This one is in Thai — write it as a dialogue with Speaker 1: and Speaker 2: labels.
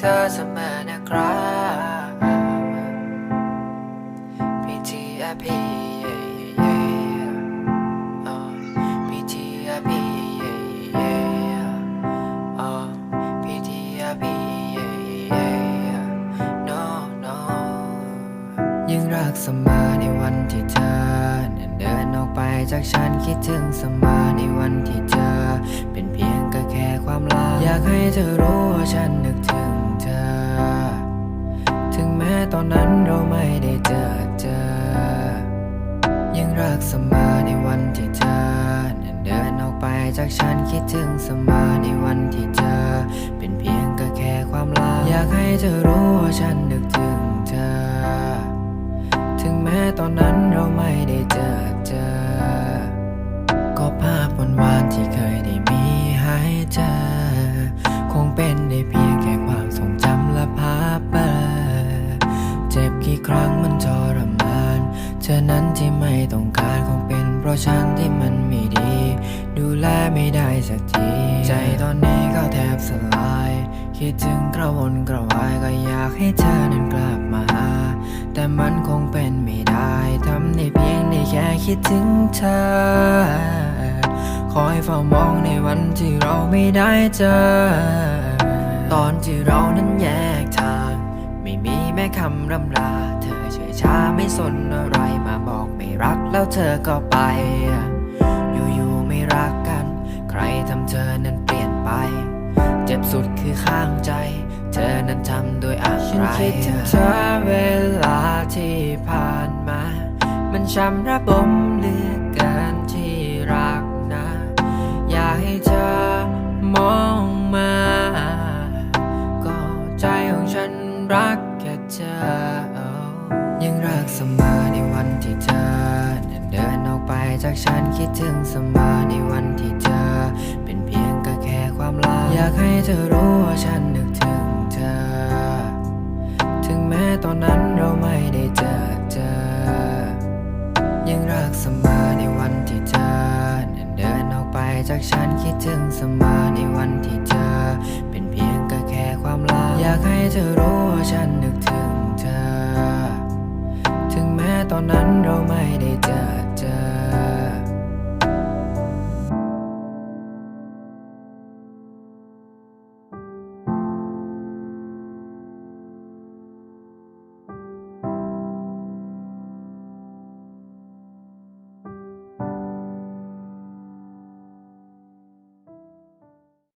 Speaker 1: เธอเสมอนะครับพีทีอาพีพีทีอาพีพีทีอาพี no no ยังรักเสมอในวันที่เธอเดินออกไปจากฉันคิดถึงเสมอในวันที่เธอ เป็นเพียงก็แค่ความลับอยากให้เธอรู้ว่าฉันนึก ตอนนั้นเราไม่ได้เจอเจอ ยังรักเสมอในวันที่เธอนั้นเดินออกไปจากฉันคิดถึงเสมอในวันที่เธอ เป็นเพียงก็แค่ความลาอยากให้เธอรู้ว่าฉัน กี่ครั้งมันทรมาน เธอนั้นที่ไม่ต้องการคงเป็น เพราะฉันที่มันไม่ดี ดูแลไม่ได้สักที ใจตอนนี้ก็แทบสลาย คิดถึงกระวนกระวายก็อยากให้เธอนั้นกลับมาหา แต่มันคงเป็นไม่ได้ทำได้เพียงได้แค่คิดถึงเธอคอยเฝ้ามองในวันที่เราไม่ได้เจอ ตอนที่เรานั้นแย คำรำลา เธอเฉยชาไม่สนอะไรมาบอกไม่รักแล้วเธอก็ไป อยู่ๆไม่รักกัน ใครทำเธอนั้นเปลี่ยนไป เจ็บสุดคือข้างใจ เธอนั้นทำโดยอะไรฉันคิดถึงเธอเวลาที่ผ่านมา มันช้ำระบมเหลือ เสมอในวันที่เธอนั้นเดินออกไปจากฉันคิดถึงเสมอในวันที่เธอ เป็นเพียงก็แค่ความลับอยากให้เธอรู้ว่าฉันนึกถึงเธอ ถึงแม้ตอนนั้นเราไม่ได้เจอเจอ ยังรักเสมอในวันที่เธอนั้นเดินออกไปจากฉันคิดถึงเสมอในวันที่เธอ เป็นเพียงก็แค่ความลับอยากให้เธอรู้ว่าฉันนึกถึง ตอนนั้นเราไม่ได้เจอเจอ